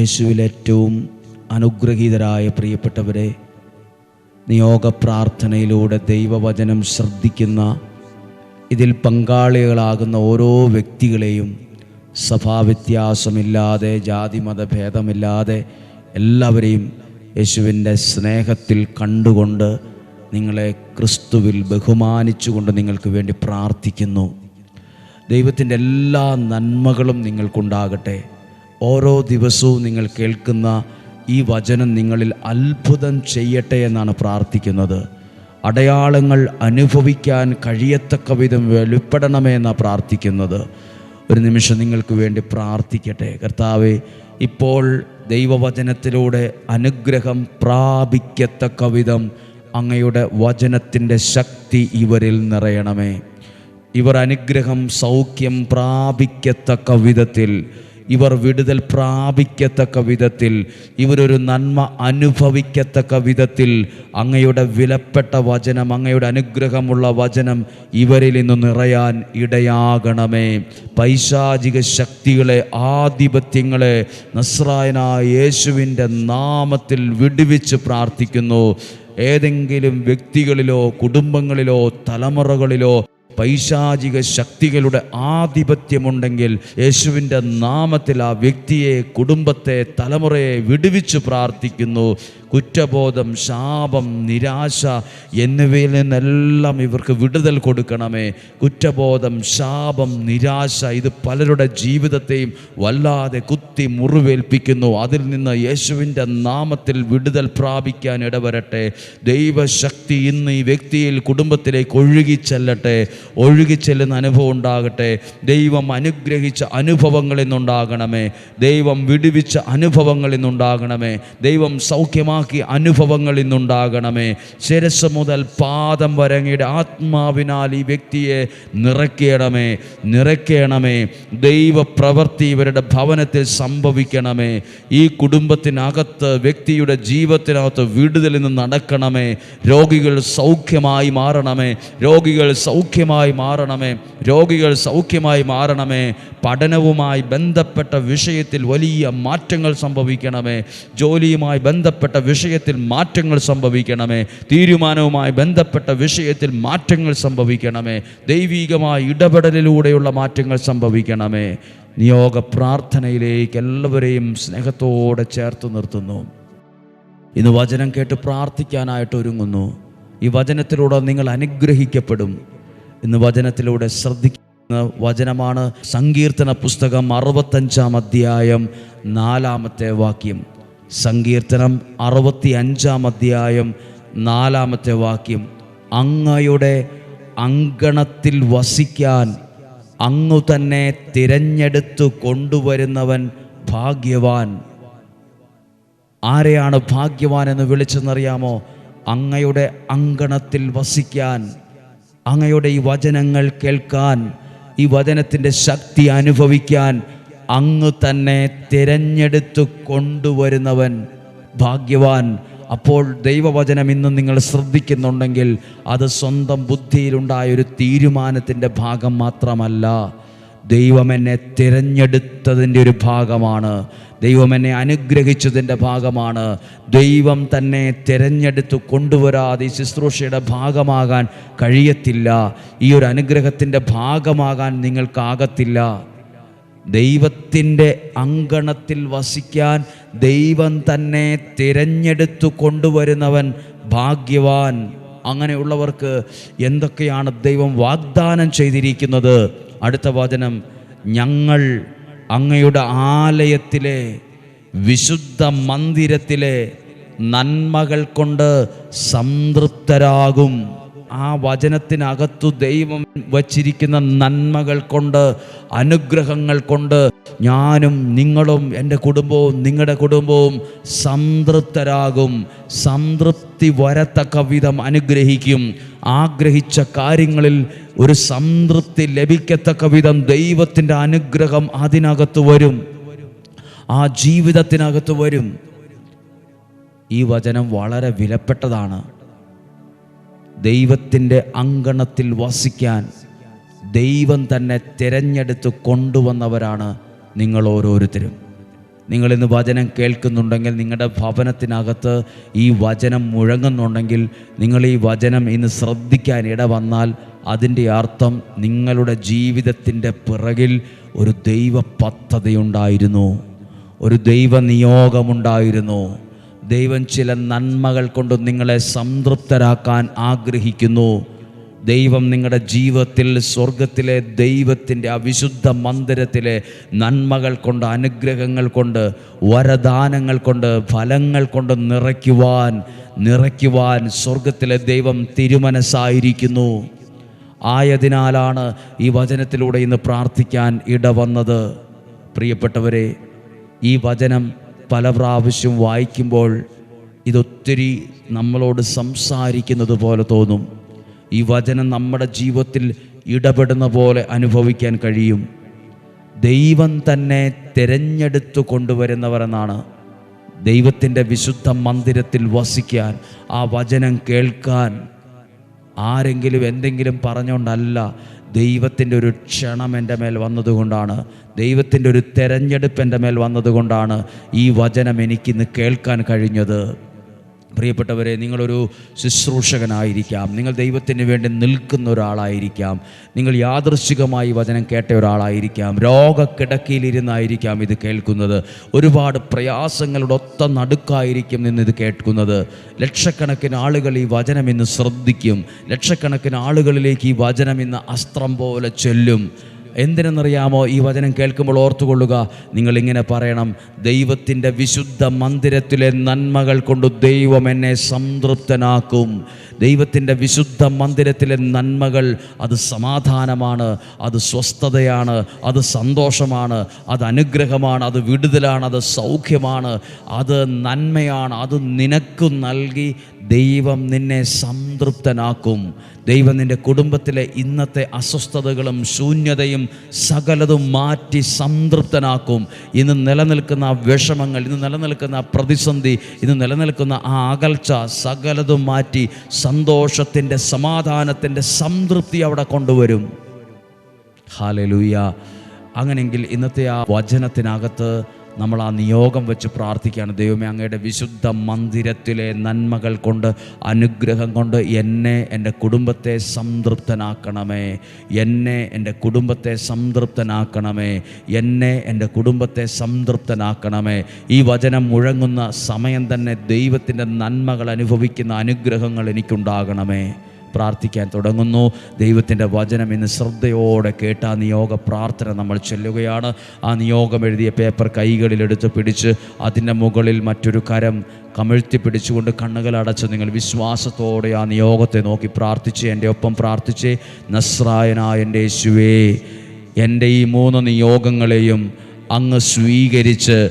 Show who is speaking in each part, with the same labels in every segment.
Speaker 1: യേശുവിൽ ഏറ്റവും അനുഗ്രഹീതരായ പ്രിയപ്പെട്ടവരെ നിയോഗ പ്രാർത്ഥനയിലൂടെ ദൈവവചനം ശ്രദ്ധിക്കുന്ന ഇതിൽ പങ്കാളികളാകുന്ന ഓരോ വ്യക്തികളെയും സഭാവ്യത്യാസമില്ലാതെ ജാതിമത ഭേദമില്ലാതെ എല്ലാവരെയും യേശുവിന്റെ സ്നേഹത്തിൽ കണ്ടുകൊണ്ട് നിങ്ങളെ ക്രിസ്തുവിൽ ബഹുമാനിച്ചുകൊണ്ട് നിങ്ങൾക്ക് വേണ്ടി പ്രാർത്ഥിക്കുന്നു. ദൈവത്തിന്റെ എല്ലാ നന്മകളും നിങ്ങൾക്കുണ്ടാകട്ടെ. ഓരോ ദിവസവും നിങ്ങൾ കേൾക്കുന്ന ഈ വചനം നിങ്ങളിൽ അത്ഭുതം ചെയ്യട്ടെ എന്നാണ് പ്രാർത്ഥിക്കുന്നത്. അടയാളങ്ങൾ അനുഭവിക്കാൻ കഴിയത്തക്ക വിധം വെളിപ്പെടണമേ എന്നാണ് പ്രാർത്ഥിക്കുന്നത്. ഒരു നിമിഷം നിങ്ങൾക്ക് വേണ്ടി പ്രാർത്ഥിക്കട്ടെ. കർത്താവെ ഇപ്പോൾ ദൈവവചനത്തിലൂടെ അനുഗ്രഹം പ്രാപിക്കത്തക്ക വിധം അങ്ങയുടെ വചനത്തിന്റെ ശക്തി ഇവരിൽ നിറയണമേ. ഇവർ അനുഗ്രഹം സൗഖ്യം പ്രാപിക്കത്തക്ക വിധത്തിൽ ഇവർ വിടുതൽ പ്രാപിക്കത്തക്ക വിധത്തിൽ ഇവരൊരു നന്മ അനുഭവിക്കത്തക്ക വിധത്തിൽ അങ്ങയുടെ വിലപ്പെട്ട വചനം അങ്ങയുടെ അനുഗ്രഹമുള്ള വചനം ഇവരിൽ നിന്ന് നിറയാൻ ഇടയാകണമേ. പൈശാചിക ശക്തികളെ ആധിപത്യങ്ങളെ നസ്രായനായ യേശുവിന്റെ നാമത്തിൽ വിടുവിച്ച് പ്രാർത്ഥിക്കുന്നു. ഏതെങ്കിലും വ്യക്തികളിലോ കുടുംബങ്ങളിലോ തലമുറകളിലോ പൈശാചിക ശക്തികളുടെ ആധിപത്യമുണ്ടെങ്കിൽ യേശുവിന്റെ നാമത്തിൽ ആ വ്യക്തിയെ കുടുംബത്തെ തലമുറയെ വിടുവിച്ച് പ്രാർത്ഥിക്കുന്നു. കുറ്റബോധം ശാപം നിരാശ എന്നിവയിൽ നിന്നെല്ലാം ഇവർക്ക് വിടുതൽ കൊടുക്കണമേ. കുറ്റബോധം ശാപം നിരാശ ഇത് പലരുടെ ജീവിതത്തെയും വല്ലാതെ കുത്തി മുറിവേൽപ്പിക്കുന്നു. അതിൽ നിന്ന് യേശുവിന്റെ നാമത്തിൽ വിടുതൽ പ്രാപിക്കാൻ ഇടവരട്ടെ. ദൈവശക്തി ഇന്ന് ഈ വ്യക്തിയിൽ കുടുംബത്തിലേക്ക് ഒഴുകി ചെല്ലട്ടെ. ഒഴുകി ചെല്ലുന്ന അനുഭവം ഉണ്ടാകട്ടെ. ദൈവം അനുഗ്രഹിച്ച അനുഭവങ്ങളിൽ നിന്നുണ്ടാകണമേ ദൈവം വിടുവിച്ച അനുഭവങ്ങളിൽ നിന്നുണ്ടാകണമേ ദൈവം സൗഖ്യമാക്കിയ അനുഭവങ്ങളിൽ നിന്നുണ്ടാകണമേ ശിരസ് മുതൽ പാദം വരങ്ങയുടെ ആത്മാവിനാൽ ഈ വ്യക്തിയെ നിറയ്ക്കണമേ. നിറയ്ക്കണമേ. ദൈവപ്രവൃത്തി ഇവരുടെ ഭവനത്തിൽ സംഭവിക്കണമേ. ഈ കുടുംബത്തിനകത്ത് വ്യക്തിയുടെ ജീവിതത്തിനകത്ത് വിടുതലിൽ നിന്ന് നടക്കണമേ. രോഗികൾ സൗഖ്യമായി മാറണമേ. രോഗികൾ സൗഖ്യമായി മാറണമേ. രോഗികൾ സൗഖ്യമായി മാറണമേ. പഠനവുമായി ബന്ധപ്പെട്ട വിഷയത്തിൽ വലിയ മാറ്റങ്ങൾ സംഭവിക്കണമേ. ജോലിയുമായി ബന്ധപ്പെട്ട വിഷയത്തിൽ മാറ്റങ്ങൾ സംഭവിക്കണമേ. തീരുമാനവുമായി ബന്ധപ്പെട്ട വിഷയത്തിൽ മാറ്റങ്ങൾ സംഭവിക്കണമേ. ദൈവികമായ ഇടപെടലിലൂടെയുള്ള മാറ്റങ്ങൾ സംഭവിക്കണമേ. നിയോഗ പ്രാർത്ഥനയിലേക്ക് എല്ലാവരെയും സ്നേഹത്തോടെ ചേർത്ത് നിർത്തുന്നു. ഇന്ന് വചനം കേട്ട് പ്രാർത്ഥിക്കാനായിട്ട് ഒരുങ്ങുന്നു. ഈ വചനത്തിലൂടെ നിങ്ങൾ അനുഗ്രഹിക്കപ്പെടും. ഇന്ന് വചനത്തിലൂടെ ശ്രദ്ധിക്കുന്ന വചനമാണ് സങ്കീർത്തന പുസ്തകം അറുപത്തഞ്ചാം അധ്യായം നാലാമത്തെ വാക്യം. സങ്കീർത്തനം അറുപത്തി അഞ്ചാം അധ്യായം നാലാമത്തെ വാക്യം. അങ്ങയുടെ അങ്കണത്തിൽ വസിക്കാൻ അങ്ങു തന്നെ തിരഞ്ഞെടുത്തു കൊണ്ടുവരുന്നവൻ ഭാഗ്യവാൻ. ആരെയാണ് ഭാഗ്യവാൻ എന്ന് വിളിച്ചെന്നറിയാമോ? അങ്ങയുടെ അങ്കണത്തിൽ വസിക്കാൻ അങ്ങയുടെ ഈ വചനങ്ങൾ കേൾക്കാൻ ഈ വചനത്തിന്റെ ശക്തി അനുഭവിക്കാൻ അങ്ങ് തന്നെ തിരഞ്ഞെടുത്തു കൊണ്ടുവരുന്നവൻ ഭാഗ്യവാൻ. അപ്പോൾ ദൈവവചനം ഇന്ന് നിങ്ങൾ ശ്രദ്ധിക്കുന്നുണ്ടെങ്കിൽ അത് സ്വന്തം ബുദ്ധിയിലുണ്ടായ ഒരു തീരുമാനത്തിന്റെ ഭാഗം മാത്രമല്ല. ദൈവം എന്നെ തിരഞ്ഞെടുത്തതിന്റെ ഒരു ഭാഗമാണ്. ദൈവം എന്നെ അനുഗ്രഹിച്ചതിന്റെ ഭാഗമാണ്. ദൈവം തന്നെ തിരഞ്ഞെടുത്ത് കൊണ്ടുവരാതെ ഈ ശുശ്രൂഷയുടെ ഭാഗമാകാൻ കഴിയത്തില്ല. ഈ ഒരു അനുഗ്രഹത്തിന്റെ ഭാഗമാകാൻ നിങ്ങൾക്കാകത്തില്ല. ദൈവത്തിന്റെ അങ്കണത്തിൽ വസിക്കാൻ ദൈവം തന്നെ തിരഞ്ഞെടുത്തു കൊണ്ടുവരുന്നവൻ ഭാഗ്യവാൻ. അങ്ങനെയുള്ളവർക്ക് എന്തൊക്കെയാണ് ദൈവം വാഗ്ദാനം ചെയ്തിരിക്കുന്നത്? അടുത്ത വചനം ഞങ്ങൾ അങ്ങയുടെ ആലയത്തിലെ വിശുദ്ധ മന്ദിരത്തിലെ നന്മകൾ കൊണ്ട് സംതൃപ്തരാകും. ആ വചനത്തിനകത്തു ദൈവം വച്ചിരിക്കുന്ന നന്മകൾ കൊണ്ട് അനുഗ്രഹങ്ങൾ കൊണ്ട് ഞാനും നിങ്ങളും എന്റെ കുടുംബവും നിങ്ങളുടെ കുടുംബവും സംതൃപ്തരാകും. സംതൃപ്തി വരത്തക്ക വിധം അനുഗ്രഹിക്കും. ആഗ്രഹിച്ച കാര്യങ്ങളിൽ ഒരു സംതൃപ്തി ലഭിക്കത്തക്ക വിധം ദൈവത്തിന്റെ അനുഗ്രഹം അതിനകത്ത് വരും. ആ ജീവിതത്തിനകത്ത് വരും. ഈ വചനം വളരെ വിലപ്പെട്ടതാണ്. ദൈവത്തിന്റെ അങ്കണത്തിൽ വസിക്കാൻ ദൈവം തന്നെ തിരഞ്ഞെടുത്ത് കൊണ്ടുവന്നവരാണ് നിങ്ങൾ ഓരോരുത്തരും. നിങ്ങളിന്ന് വചനം കേൾക്കുന്നുണ്ടെങ്കിൽ നിങ്ങളുടെ ഭവനത്തിനകത്ത് ഈ വചനം മുഴങ്ങുന്നുണ്ടെങ്കിൽ നിങ്ങൾ ഈ വചനം ഇന്ന് ശ്രദ്ധിക്കാൻ ഇട വന്നാൽ അതിന്റെ അർത്ഥം നിങ്ങളുടെ ജീവിതത്തിന്റെ പിറകിൽ ഒരു ദൈവ പദ്ധതിയുണ്ടായിരുന്നു. ഒരു ദൈവ നിയോഗമുണ്ടായിരുന്നു. ദൈവം ചില നന്മകൾ കൊണ്ട് നിങ്ങളെ സംതൃപ്തരാക്കാൻ ആഗ്രഹിക്കുന്നു. ദൈവം നിങ്ങളുടെ ജീവിതത്തിൽ സ്വർഗത്തിലെ ദൈവത്തിന്റെ അവിശുദ്ധ മന്ദിരത്തിലെ നന്മകൾ കൊണ്ട് അനുഗ്രഹങ്ങൾ കൊണ്ട് വരദാനങ്ങൾ കൊണ്ട് ഫലങ്ങൾ കൊണ്ട് നിറയ്ക്കുവാൻ നിറയ്ക്കുവാൻ സ്വർഗത്തിലെ ദൈവം തിരുമനസ്സായിരിക്കുന്നു. ആയതിനാലാണ് ഈ വചനത്തിലൂടെ ഇന്ന് പ്രാർത്ഥിക്കാൻ ഇടവന്നത്. പ്രിയപ്പെട്ടവരെ ഈ വചനം പല പ്രാവശ്യം വായിക്കുമ്പോൾ ഇതൊത്തിരി നമ്മളോട് സംസാരിക്കുന്നത് പോലെ തോന്നും. ഈ വചനം നമ്മുടെ ജീവിതത്തിൽ ഇടപെടുന്ന പോലെ അനുഭവിക്കാൻ കഴിയും. ദൈവം തന്നെ തിരഞ്ഞെടുത്തു കൊണ്ടുവരുന്നവരെന്നാണ് ദൈവത്തിന്റെ വിശുദ്ധ മന്ദിരത്തിൽ വസിക്കാൻ ആ വചനം കേൾക്കാൻ ആരെങ്കിലും എന്തെങ്കിലും പറഞ്ഞുകൊണ്ടല്ല ദൈവത്തിന്റെ ഒരു ക്ഷണം എന്റെ മേൽ വന്നതുകൊണ്ടാണ് ദൈവത്തിന്റെ ഒരു തെരഞ്ഞെടുപ്പ് എന്റെ മേൽ വന്നതുകൊണ്ടാണ് ഈ വചനം എനിക്കിന്ന് കേൾക്കാൻ കഴിഞ്ഞത്. പ്രിയപ്പെട്ടവരെ നിങ്ങളൊരു ശുശ്രൂഷകനായിരിക്കാം. നിങ്ങൾ ദൈവത്തിന് വേണ്ടി നിൽക്കുന്ന ഒരാളായിരിക്കാം. നിങ്ങൾ യാദൃശികമായി വചനം കേട്ട ഒരാളായിരിക്കാം. രോഗക്കിടക്കിയിലിരുന്നായിരിക്കാം ഇത് കേൾക്കുന്നത്. ഒരുപാട് പ്രയാസങ്ങളുടെ ഒത്ത നടുക്കായിരിക്കും നിന്ന് ഇത് കേൾക്കുന്നത്. ലക്ഷക്കണക്കിന് ആളുകൾ ഈ വചനം ഇന്ന് ശ്രദ്ധിക്കും. ലക്ഷക്കണക്കിന് ആളുകളിലേക്ക് ഈ വചനം ഇന്ന് അസ്ത്രം പോലെ ചെല്ലും. എന്തിനെന്നറിയാമോ ഈ വചനം കേൾക്കുമ്പോൾ ഓർത്തുകൊള്ളുക. നിങ്ങൾ ഇങ്ങനെ പറയണം ദൈവത്തിന്റെ വിശുദ്ധ മന്ദിരത്തിലെ നന്മകൾ കൊണ്ട് ദൈവം എന്നെ സംതൃപ്തനാക്കും. ദൈവത്തിന്റെ വിശുദ്ധ മന്ദിരത്തിലെ നന്മകൾ അത് സമാധാനമാണ് അത് സ്വസ്ഥതയാണ് അത് സന്തോഷമാണ് അത് അനുഗ്രഹമാണ് അത് വിടുതലാണ് അത് സൗഖ്യമാണ് അത് നന്മയാണ് അത് നിനക്ക് നൽകി ദൈവം നിന്നെ സംതൃപ്തനാക്കും. ദൈവം നിന്റെ കുടുംബത്തിലെ ഇന്നത്തെ അസ്വസ്ഥതകളും ശൂന്യതയും സകലതും മാറ്റി സംതൃപ്തനാക്കും. ഇന്ന് നിലനിൽക്കുന്ന വിഷമങ്ങൾ ഇന്ന് നിലനിൽക്കുന്ന പ്രതിസന്ധി ഇന്ന് നിലനിൽക്കുന്ന ആ അകൽച്ച സകലതും മാറ്റി സന്തോഷത്തിന്റെ സമാധാനത്തിന്റെ സംതൃപ്തി അവിടെ കൊണ്ടുവരും. ഹാലലൂയ. അങ്ങനെങ്കിൽ ഇന്നത്തെ ആ വചനത്തിനകത്ത് നമ്മൾ ആ നിയോഗം വെച്ച് പ്രാർത്ഥിക്കുകയാണ്. ദൈവമേ അങ്ങയുടെ വിശുദ്ധ മന്ദിരത്തിലെ നന്മകൾ കൊണ്ട് അനുഗ്രഹം കൊണ്ട് എന്നെ എന്റെ കുടുംബത്തെ സംതൃപ്തനാക്കണമേ. എന്നെ എന്റെ കുടുംബത്തെ സംതൃപ്തനാക്കണമേ. എന്നെ എന്റെ കുടുംബത്തെ സംതൃപ്തനാക്കണമേ. ഈ വചനം മുഴങ്ങുന്ന സമയം തന്നെ ദൈവത്തിന്റെ നന്മകൾ അനുഭവിക്കുന്ന അനുഗ്രഹങ്ങൾ എനിക്കുണ്ടാകണമേ. പ്രാർത്ഥിക്കാൻ തുടങ്ങുന്നു. ദൈവത്തിന്റെ വചനം ഇന്ന് ശ്രദ്ധയോടെ കേട്ട ആ നിയോഗ പ്രാർത്ഥന നമ്മൾ ചെല്ലുകയാണ്. ആ നിയോഗം എഴുതിയ പേപ്പർ കൈകളിലെടുത്ത് പിടിച്ച് അതിന്റെ മുകളിൽ മറ്റൊരു കരം കമിഴ്ത്തി പിടിച്ചുകൊണ്ട് കണ്ണുകൾ അടച്ച് നിങ്ങൾ വിശ്വാസത്തോടെ ആ നിയോഗത്തെ നോക്കി പ്രാർത്ഥിച്ച്. എന്റെ ഒപ്പം പ്രാർത്ഥിച്ച്. നസ്രായനായ എന്റെ യേശുവേ എന്റെ ഈ മൂന്ന് നിയോഗങ്ങളെയും അങ്ങ് സ്വീകരിച്ച്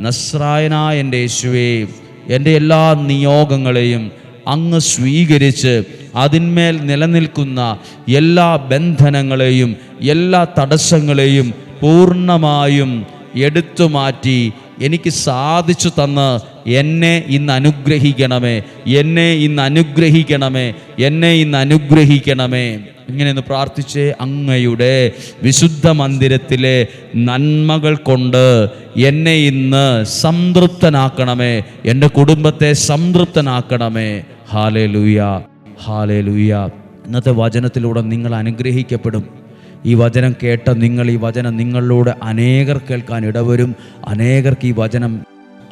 Speaker 1: നസ്രായനായ എന്റെ യേശുവേ എന്റെ എല്ലാ നിയോഗങ്ങളെയും അങ്ങ് സ്വീകരിച്ച് അതിന്മേൽ നിലനിൽക്കുന്ന എല്ലാ ബന്ധനങ്ങളെയും എല്ലാ തടസ്സങ്ങളെയും പൂർണമായും എടുത്തു മാറ്റി എനിക്ക് സാധിച്ചു തന്ന് എന്നെ ഇന്ന് അനുഗ്രഹിക്കണമേ എന്നെ ഇന്ന് അനുഗ്രഹിക്കണമേ എന്നെ ഇന്ന് അനുഗ്രഹിക്കണമേ. ഇങ്ങനെയൊന്ന് പ്രാർത്ഥിച്ച് അങ്ങയുടെ വിശുദ്ധ മന്ദിരത്തിലെ നന്മകൾ കൊണ്ട് എന്നെ ഇന്ന് സംതൃപ്തനാക്കണമേ എന്റെ കുടുംബത്തെ സംതൃപ്തനാക്കണമേ. ഹാലേ ലൂയ ഹാലേ ലൂയ ഇന്നത്തെ വചനത്തിലൂടെ നിങ്ങൾ അനുഗ്രഹിക്കപ്പെടും. ഈ വചനം കേട്ട നിങ്ങൾ ഈ വചനം നിങ്ങളിലൂടെ അനേകർ കേൾക്കാൻ ഇടവരും. അനേകർക്ക് ഈ വചനം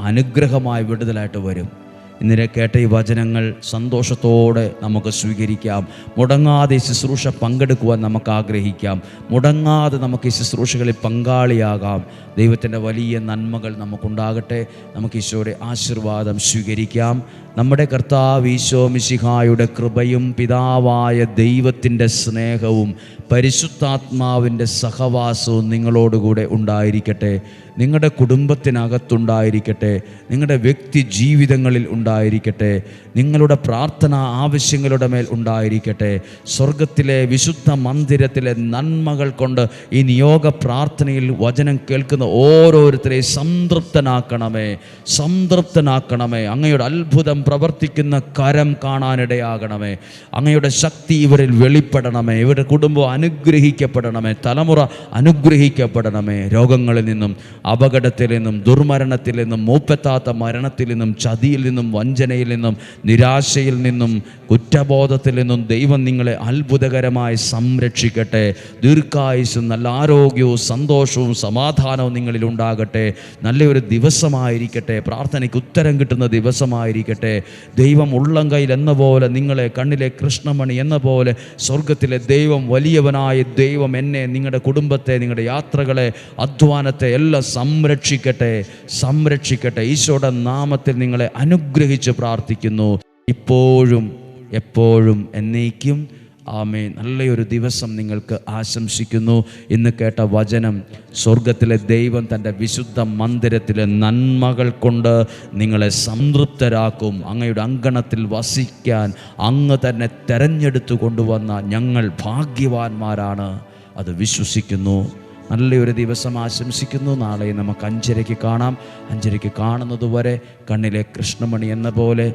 Speaker 1: അനുഗ്രഹമായി വിടുതലായിട്ട് വരും. ഇന്നലെ കേട്ട ഈ വചനങ്ങൾ സന്തോഷത്തോടെ നമുക്ക് സ്വീകരിക്കാം. മുടങ്ങാതെ ശുശ്രൂഷ പങ്കെടുക്കുവാൻ നമുക്ക് ആഗ്രഹിക്കാം. മുടങ്ങാതെ നമുക്ക് ഈ ശുശ്രൂഷകളിൽ പങ്കാളിയാകാം. ദൈവത്തിന്റെ വലിയ നന്മകൾ നമുക്കുണ്ടാകട്ടെ. നമുക്ക് ഈശോയുടെ ആശീർവാദം സ്വീകരിക്കാം. നമ്മുടെ കർത്താവ് ഈശോ മിശിഹായുടെ കൃപയും പിതാവായ ദൈവത്തിന്റെ സ്നേഹവും പരിശുദ്ധാത്മാവിന്റെ സഹവാസവും നിങ്ങളോടുകൂടെ ഉണ്ടായിരിക്കട്ടെ. നിങ്ങളുടെ കുടുംബത്തിനകത്തുണ്ടായിരിക്കട്ടെ നിങ്ങളുടെ വ്യക്തി ജീവിതങ്ങളിൽ ഉണ്ടായിരിക്കട്ടെ നിങ്ങളുടെ പ്രാർത്ഥന ആവശ്യങ്ങളുടെ മേൽ ഉണ്ടായിരിക്കട്ടെ. സ്വർഗത്തിലെ വിശുദ്ധ മന്ദിരത്തിലെ നന്മകൾ കൊണ്ട് ഈ നിയോഗ പ്രാർത്ഥനയിൽ വചനം കേൾക്കുന്ന ഓരോരുത്തരെയും സംതൃപ്തനാക്കണമേ സംതൃപ്തനാക്കണമേ. അങ്ങയുടെ അത്ഭുതം പ്രവർത്തിക്കുന്ന കരം കാണാനിടയാകണമേ. അങ്ങയുടെ ശക്തി ഇവരിൽ വെളിപ്പെടണമേ. ഇവരുടെ കുടുംബം അനുഗ്രഹിക്കപ്പെടണമേ. തലമുറ അനുഗ്രഹിക്കപ്പെടണമേ. രോഗങ്ങളിൽ നിന്നും അപകടത്തിൽ നിന്നും ദുർമരണത്തിൽ നിന്നും മൂപ്പെത്താത്ത മരണത്തിൽ നിന്നും ചതിയിൽ നിന്നും വഞ്ചനയിൽ നിന്നും നിരാശയിൽ നിന്നും കുറ്റബോധത്തിൽ നിന്നും ദൈവം നിങ്ങളെ അത്ഭുതകരമായി സംരക്ഷിക്കട്ടെ. ദീർഘായുസും നല്ല ആരോഗ്യവും സന്തോഷവും സമാധാനവും നിങ്ങളിൽ ഉണ്ടാകട്ടെ. നല്ലൊരു ദിവസമായിരിക്കട്ടെ. പ്രാർത്ഥനയ്ക്ക് ഉത്തരം കിട്ടുന്ന ദിവസമായിരിക്കട്ടെ. ദൈവം ഉള്ളം കയ്യിൽ എന്ന പോലെ നിങ്ങളെ കണ്ണിലെ കൃഷ്ണമണി എന്ന പോലെ സ്വർഗത്തിലെ ദൈവം വലിയവനായ ദൈവം എന്നെ നിങ്ങളുടെ കുടുംബത്തെ നിങ്ങളുടെ യാത്രകളെ അധ്വാനത്തെ എല്ലാം സംരക്ഷിക്കട്ടെ സംരക്ഷിക്കട്ടെ. ഈശോയുടെ നാമത്തിൽ നിങ്ങളെ അനുഗ്രഹിച്ച് പ്രാർത്ഥിക്കുന്നു. ഇപ്പോഴും എപ്പോഴും എന്നേക്കും. ആമേ നല്ലൊരു ദിവസം നിങ്ങൾക്ക് ആശംസിക്കുന്നു. ഇന്ന് കേട്ട വചനം സ്വർഗത്തിലെ ദൈവം തന്റെ വിശുദ്ധ മന്ദിരത്തിലെ നന്മകൾ കൊണ്ട് നിങ്ങളെ സംതൃപ്തരാക്കും. അങ്ങയുടെ അങ്കണത്തിൽ വസിക്കാൻ അങ്ങ് തന്നെ തെരഞ്ഞെടുത്തു കൊണ്ടുവന്ന ഞങ്ങൾ ഭാഗ്യവാന്മാരാണ്. അത് വിശ്വസിക്കുന്നു. നല്ലൊരു ദിവസം ആശംസിക്കുന്നു. നാളെ നമുക്ക് അഞ്ചരയ്ക്ക് കാണാം. അഞ്ചരയ്ക്ക് കാണുന്നതുവരെ കണ്ണിലെ കൃഷ്ണമണി എന്ന പോലെ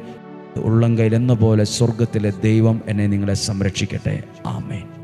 Speaker 1: ഉള്ളംകൈയിൽ എന്ന പോലെ സ്വർഗത്തിലെ ദൈവം എന്നെ നിങ്ങളെ സംരക്ഷിക്കട്ടെ. ആമേൻ.